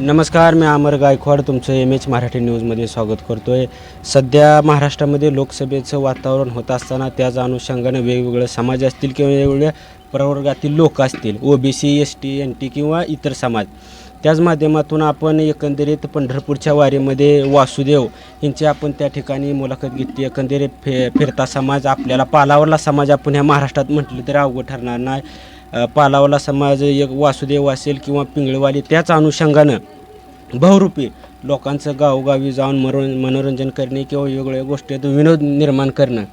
नमस्कार मी अमर गायकवाड. तुमचं M H Marathi न्यूजमध्ये स्वागत करतो आहे सध्या महाराष्ट्रामध्ये लोकसभेचं वातावरण होत असताना त्याच अनुषंगाने वेगवेगळे समाज असतील किंवा वेगवेगळ्या प्रवर्गातील लोक असतील O B C S T N T किंवा इतर समाज त्याच माध्यमातून आपण एकंदरीत पंढरपूरच्या वारीमध्ये वासुदेव यांची आपण त्या ठिकाणी मुलाखत घेतली. एकंदरीत फे फिरता समाज आपल्याला पालावरला समाज आपण ह्या महाराष्ट्रात म्हटलं तरी अवघड ठरणार नाही. पालावला समाज एक वासुदेव असेल किंवा पिंगळवाली त्याच अनुषंगानं बहुरूपी लोकांचं गावोगावी जाऊन मरो मनोरंजन करणे किंवा वेगवेगळ्या गोष्टीत विनोद निर्माण करणं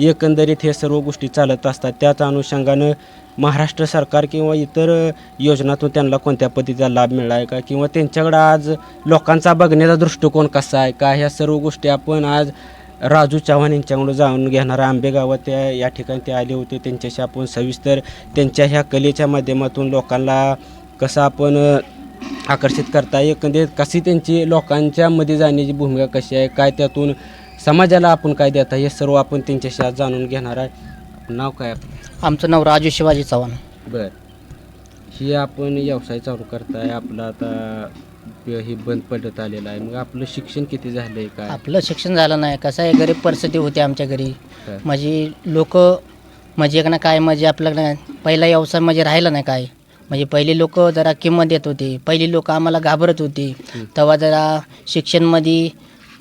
एकंदरीत हे सर्व गोष्टी चालत असतात. त्याच अनुषंगानं महाराष्ट्र सरकार किंवा इतर योजनातून त्यांना कोणत्या पद्धतीचा लाभ मिळाला आहे का? किंवा त्यांच्याकडं आज लोकांचा बघण्याचा दृष्टिकोन कसा आहे का? ह्या सर्व गोष्टी आपण आज राजू चव्हाण यांच्याकडून जाणून घेणार आंबेगावात त्या या ठिकाणी ते आले होते. त्यांच्याशी आपण सविस्तर त्यांच्या ह्या कलेच्या माध्यमातून लोकांना कसं आपण आकर्षित करता एकंदरीत कशी त्यांची लोकांच्या मध्ये जाण्याची भूमिका कशी आहे? काय त्यातून समाजाला आपण काय देता? हे सर्व आपण त्यांच्याशी आज जाणून घेणार आहे. नाव काय आमचं नाव राजू शिवाजी चव्हाण. बर. ही आपण व्यवसाय चालू करताय. आपलं आता ही बंद पडत आलेलं आहे. मग आपलं शिक्षण किती झालंय काय? आपलं शिक्षण झालं नाही. कसं आहे गरीब परिस्थिती होती आमच्या घरी? म्हणजे लोक म्हणजे एक ना काय म्हणजे आपल्याकडे पहिला व्यवसाय म्हणजे राहिला नाही काय. म्हणजे पहिली लोक जरा किंमत देत होती. पहिली लोक आम्हाला घाबरत होती. तेव्हा जरा शिक्षणमध्ये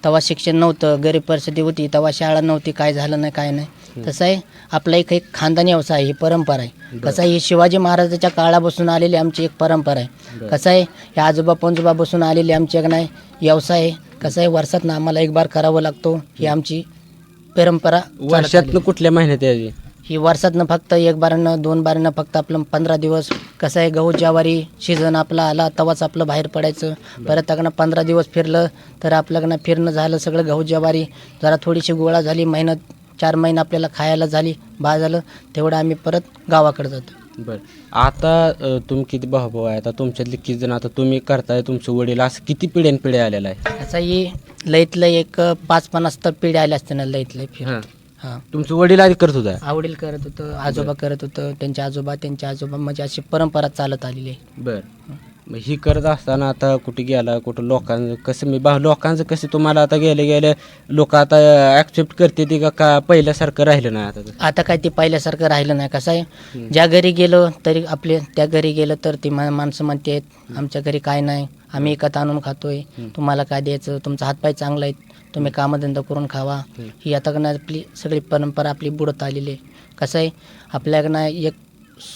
तेव्हा शिक्षण नव्हतं. गरीब परिस्थिती होती. तेव्हा शाळा नव्हती. काय झालं नाही काय नाही. तसं आहे आपला एक एक खानदानी व्यवसाय आहे ही परंपरा आहे. कसं आहे ही शिवाजी महाराजाच्या काळापासून आलेली आमची एक परंपरा आहे. कसं आहे या आजोबा पंजोबा बसून आलेली आमची एक नाही व्यवसाय आहे. कसं आहे वर्षात आम्हाला एक बार करावं लागतो ही आमची परंपरा चालत आली. वर्षातनं कुठल्या महिन्यात यायची ही वर्षातनं फक्त एक बारनं दोन बारनं फक्त आपलं पंधरा दिवस. कसं आहे गहू ज्वारी सीझन आपला आला तेव्हाच आपलं बाहेर पडायचं. परत अगनं पंधरा दिवस फिरलं तर आपल्याकडनं फिरणं झालं सगळं गहू ज्वारी. जरा थोडीशी गोळा झाली मेहनत चार महिने आपल्याला खायला झाली बा झालं तेवढं आम्ही परत गावाकडे जातो. बर. आता अ, तुम्ही किती भाऊ भाऊ आहे? आता तुमच्यातले किती जण आता तुम्ही करताय तुमचं वडील असं किती पिढ्यान पिढ्या आलेला आहे असं ही लईत लई एक पाच पन्नास तर पिढी आल्या असते ना लईत लई फिर. हां. हां. तुमचं वडील आधी करत होता? आवडील करत होतं आजोबा करत होतं त्यांचे आजोबा त्यांचे आजोबा म्हणजे अशी परंपरा चालत आलेली आहे. बर. मग ही करत असताना आता कुठे गेला कुठं लोकांचं कसं मी बा लोकांचं कसं तुम्हाला आता गेले गेले लोक आता ॲक्सेप्ट करते ती का का पहिल्यासारखं राहिलं नाही आता आता काय ते पहिल्यासारखं राहिलं नाही कसं आहे? ज्या घरी गेलो तरी आपले त्या घरी गेलं तर ती मा- माणसं म्हणते आमच्या घरी काय नाही आम्ही एकत आणून खातोय तुम्हाला काय द्यायचं तुमचा हातपाय चांगला आहेत तुम्ही कामधंदा करून खावा. ही आता का नाही आपली सगळी परंपरा आपली बुडत आलेली आहे. कसं आहे? आपल्याकडं नाही एक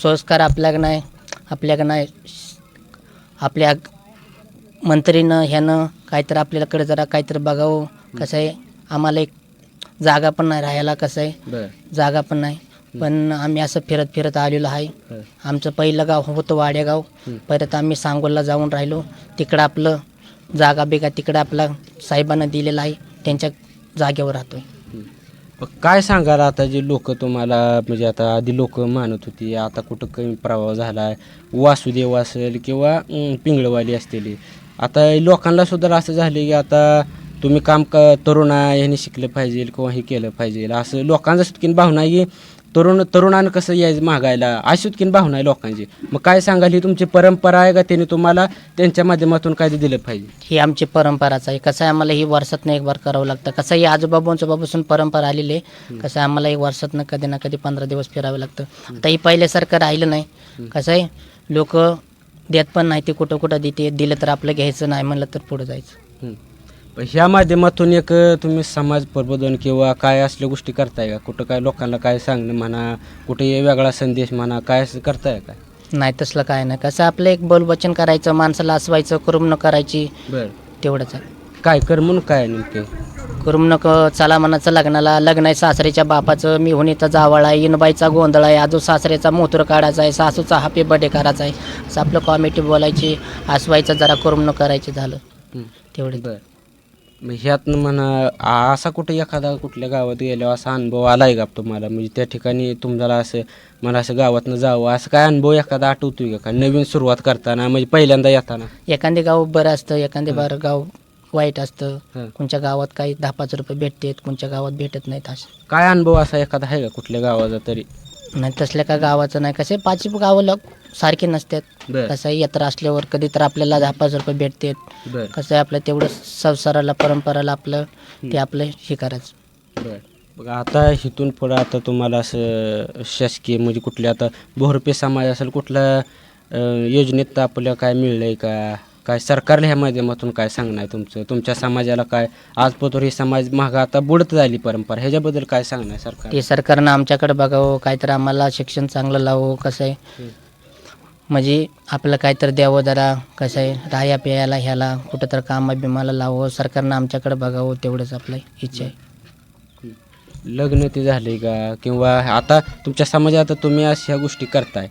संस्कार आपल्याकडं नाही आपल्याकडं नाही आपल्या मंत्रीनं ह्यानं काहीतरी आपल्याकडे जरा काहीतरी बघावं. कसं आहे? आम्हाला एक जागा पण नाही राहायला कसं आहे? जागा पण नाही. पण आम्ही असं फिरत फिरत आलेलो आहे. आमचं पहिलं गाव होतं वाडेगाव. परत आम्ही सांगोलला जाऊन राहिलो. तिकडं आपलं जागा बिगा तिकडं आपला साहेबांना दिलेलं आहे. त्यांच्या जागेवर राहतोय. काय सांगाल आता जे लोक तुम्हाला म्हणजे आता आधी लोक मानत होती आता कुठं कमी प्रभाव झाला आहे वासुदेव असेल किंवा अं, पिंगळवाली असतील. आता लोकांना सुद्धा असं झाले की आता तुम्ही काम क तरुणा ह्याने ह्यांनी शिकलं पाहिजे किंवा हे केलं पाहिजे. असं लोकांचं सुटकीन भावना आहे की तरुण तरुणानं कसं यायचं मागायला अशी सुटकीन भावना आहे लोकांची. मग काय सांगाल? ही तुमची परंपरा आहे का? त्यांनी तुम्हाला त्यांच्या माध्यमातून काय ते दिलं पाहिजे? ही आमची परंपराच आहे. कसं आहे आम्हाला ही वर्षातनं एक बार करावं लागतं. कसं आहे आजोबा बोंचोबापासून परंपरा आलेली आहे. कसं आहे आम्हाला एक वर्षातनं कधी ना कधी पंधरा दिवस फिरावं लागतं. आता ही पहिल्यासारखं राहिलं नाही. कसं आहे लोक देत पण नाही. ते कुठं कुठं देते दिलं तर आपलं घ्यायचं नाही म्हणलं तर पुढं जायचं. हं. पण ह्या माध्यमातून एक तुम्ही समाज प्रबोधन किंवा काय असल्या गोष्टी करताय का? कुठं काय लोकांना काय सांगणं म्हणा कुठे वेगळा संदेश म्हणा काय असं करताय काय नाही तसलं काय नाही. कसं आपलं एक बोलवचन करायचं माणसाला असवायचं करमणूक करायची बर. तेवढंच आहे. काय कर म्हणून काय नेमके? करमणूक चला मनाचं लग्नाला लग्न आहे सासऱ्याच्या बापाचं मी होणीचा जावळ आहे इनबाईचा गोंधळ आहे आजू सासऱ्याचा मोत्र काढायचा आहे सासूचा हॅपी बर्थडे करायचा आहे. असं आपलं कॉमेडी बोलायची हसवायचं जरा करमणूक करायची झालं. तेवढे बर. मग ह्यातनं म्हणा असा कुठे एखादा कुठल्या गावात गेल्यावर असा अनुभव आलाय का तुम्हाला? म्हणजे त्या ठिकाणी तुम्हाला असं मला असं गावातनं जावं असं काय अनुभव एखादा आठवतोय का? काय नवीन सुरुवात करताना म्हणजे पहिल्यांदा येताना? एखादे गाव बरं असतं एखादे बार गाव वाईट असतं. हं. कोणच्या गावात काही दहा पाच रुपये भेटतात कोणच्या गावात भेटत नाहीत असं. काय अनुभव असा एखादा आहे का कुठल्या गावाचा तरी? नाही तसल्या का गावाचं नाही. कसे पाच गावं लोक सारखे नसतात. बर. कसं आहे, यात्रा असल्यावर कधी तर आपल्याला दहा पाच रुपये भेटतात. बर. कसं आहे आपलं तेवढं संसाराला परंपराला आपलं ते आपलं हे करायचं. बर. बघा आता इथून पुढं आता तुम्हाला असं शासकीय म्हणजे कुठल्या आता बहुरुपी समाज असेल कुठल्या अं, योजनेत आपल्या काय मिळलंय का? काय सरकारला ह्या माध्यमातून काय सांगणं आहे तुमचं? तुमच्या समाजाला काय आज पोतर हे समाज मागं आता बुडत झाली परंपरा ह्याच्याबद्दल काय सांगणं आहे सरकार? ते सरकारनं आमच्याकडे बघावं काहीतरी आम्हाला शिक्षण चांगलं लावं कसं आहे. म्हणजे आपलं काहीतरी द्यावं जरा कसं आहे? राया प्यायला ह्याला कुठं तर कामा बिमाला लावं सरकारनं आमच्याकडे बघावं तेवढंच आपलं इच्छा आहे. लग्न ते झाले का? किंवा आता तुमच्या समाजात आता तुम्ही अशा गोष्टी करताय.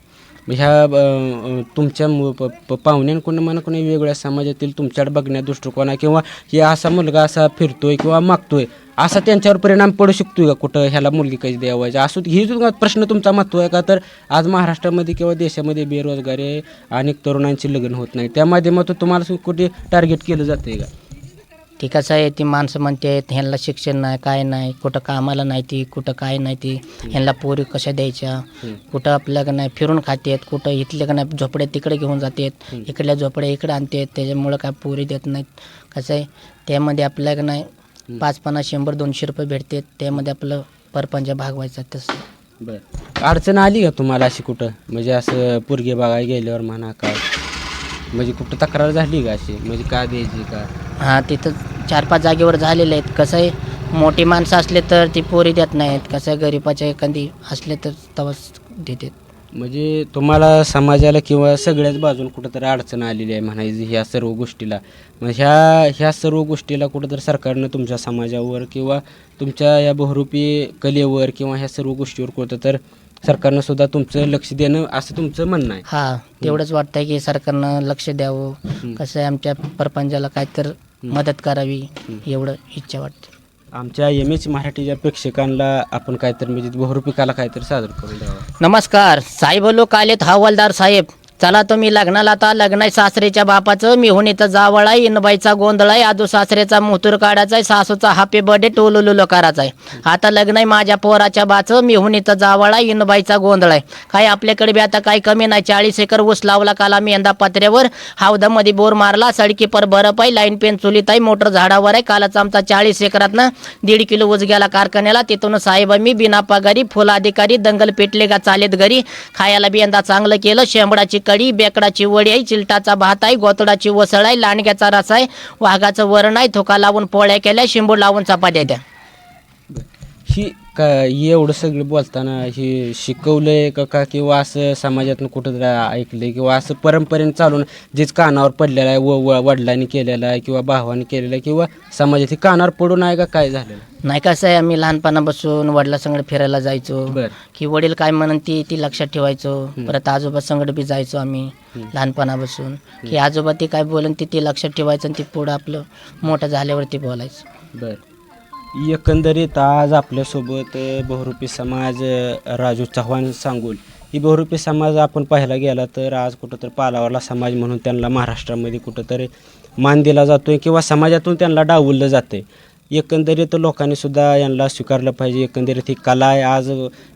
म्हणजे ह्या तुमच्या प- पाहुण्यांकडून म्हणा कोणी वेगवेगळ्या समाजातील तुमच्याकडे बघण्या दृष्टिकोन आहे किंवा हे असा मुलगा असा फिरतोय किंवा मागतोय असा त्यांच्यावर परिणाम पडू शकतोय का? कुठं ह्याला मुलगी कशी द्यावायची असू ही जो प्रश्न तुमचा महत्त्व आहे का? तर आज महाराष्ट्रामध्ये किंवा देशामध्ये बेरोजगारी आहे अनेक तरुणांची लग्न होत नाही. त्या माध्यमातून तुम्हाला कुठे टार्गेट केलं जाते का? ती कसं आहे ती माणसं म्हणते ह्यांना शिक्षण नाही काय नाही कुठं कामाला नाही ती कुठं काय नाही ती. ह्यांना पोरी कशा द्यायच्या? कुठं आपल्या का नाही फिरून खातेत कुठं इथले का नाही झोपड्या तिकडे घेऊन जातात इकडल्या झोपड्या इकडे आणतात त्याच्यामुळं काय पोरी देत नाहीत. कसं आहे त्यामध्ये आपल्या का नाही पाच पन्नास शंभर दोनशे रुपये भेटतात त्यामध्ये आपलं परपंच भागवायचा तसं. बर. अडचण आली का तुम्हाला अशी कुठं? म्हणजे असं पोरगे बघायला गेल्यावर म्हणा काय? म्हणजे कुठं तक्रार झाली का अशी? म्हणजे का द्यायची का? हां तिथं चार पाच जागेवर झालेले आहेत. कसं आहे मोठी माणसं असले तर ती पोरी देत नाहीत. कसं आहे गरीबाच्या एखादी असले तर तवाच देतात. म्हणजे तुम्हाला समाजाला किंवा सगळ्याच बाजून कुठंतरी अडचण आलेली आहे म्हणायची ह्या सर्व गोष्टीला. मग ह्या ह्या सर्व गोष्टीला कुठंतरी सरकारनं तुमच्या समाजावर किंवा तुमच्या या बहुरूपी कलेवर किंवा ह्या सर्व गोष्टीवर कुठं तर सरकारनं सुद्धा तुमचं लक्ष देणं असं तुमचं म्हणणं आहे. हा तेवढंच वाटतंय की सरकारनं लक्ष द्यावं. कसं आहे आमच्या परपंचाला काय तर मदत करावी एवढं इच्छा वाटते. आमच्या एम एच मराठीच्या प्रेक्षकांना आपण काहीतरी म्हणजे बहुरूपी कला काहीतरी सादर करून द्यावं. नमस्कार साहेब लोक आलेत हवालदार साहेब. चला तुम्ही लग्नाला आता लग्न आहे सासरेच्या बापाचं मिहून इथं जावळ आहे इनबाईचा गोंधळ आहे आजू सासरेचा मुतूर काढायचा आहे सासूचा हॅपी बर्थडे टोलुलुलो करायचा आहे आता लग्न आहे माझ्या पोराच्या बाचं मिहून इथं जावळ आहे इनबाईचा गोंधळ आहे काय आपल्याकडे बी आता काही कमी नाही चाळीस एकर ऊस लावला काला मी यंदा पत्र्यावर. हौदामध्ये बोर मारला सडकी पर बरफ आहे लाईन पेन चुलीत आहे मोटर झाडावर आहे कालाच आमचा चाळीस एकरातनं दीड किलो ऊस गेला कारखान्याला. तिथून साहेब मी बिना पगारी फुल अधिकारी दंगल पेटले का चालेत घरी. खायला बी यंदा चांगलं केलं शेंबडाची कढी बेकडाची वडी आहे चिलटाचा भात आहे गोतडाची वसळ आहे लांडग्याचा रस आहे. वाघाचं वरण आहे थोका लावून पोळ्या केल्या शिंबू लावून चपात्या द्या. ही का एवढं सगळं बोलताना हे शिकवलंय का का किंवा असं समाजातून कुठं ऐकलंय किंवा असं परंपरेने चालून जेच कानावर पडलेलं आहे व व- वडिलांनी केलेलं आहे किंवा भावाने केलेलं आहे किंवा समाजात हे कानावर पडून आहे का काय झालेलं नाही कसं आहे आम्ही लहानपणापासून वडिलासंगड फिरायला जायचो. बर. की वडील काय म्हणन ती ती लक्षात ठेवायचो. परत आजोबा संगड बी जायचो आम्ही लहानपणापासून. की आजोबा ती काय बोलन ती ती लक्षात ठेवायचं आणि ती पुढं आपलं मोठं झाल्यावरती बोलायचं. बर. एकंदरीत आज आपल्यासोबत बहुरूपी समाज राजू चव्हाण सांगोल ही बहुरूपी समाज आपण पाहायला गेला तर आज कुठंतरी पालावरला समाज म्हणून त्यांना महाराष्ट्रामध्ये कुठंतरी मान दिला जातोय किंवा समाजातून त्यांना डावललं जाते एकंदरीत लोकांनी सुद्धा यांना स्वीकारलं पाहिजे. एकंदरीत ही कला आहे. आज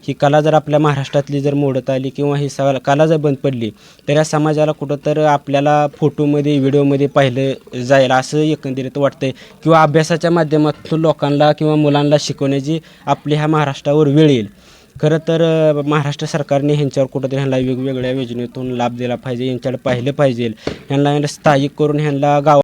ही कला जर आपल्या महाराष्ट्रातली जर मोडत आली किंवा ही स कला जर बंद पडली तर या समाजाला कुठं तर आपल्याला फोटोमध्ये व्हिडिओमध्ये पाहिलं जाईल असं एकंदरीत वाटतंय. किंवा अभ्यासाच्या माध्यमातून लोकांना किंवा मुलांना शिकवण्याची आपली ह्या महाराष्ट्रावर वेळ येईल. खरं तर महाराष्ट्र सरकारने ह्यांच्यावर कुठंतरी ह्यांना वेगवेगळ्या योजनेतून लाभ दिला पाहिजे यांच्याकडे पाहिलं पाहिजे. ह्यांना ह्यांना स्थायिक करून ह्यांना गाव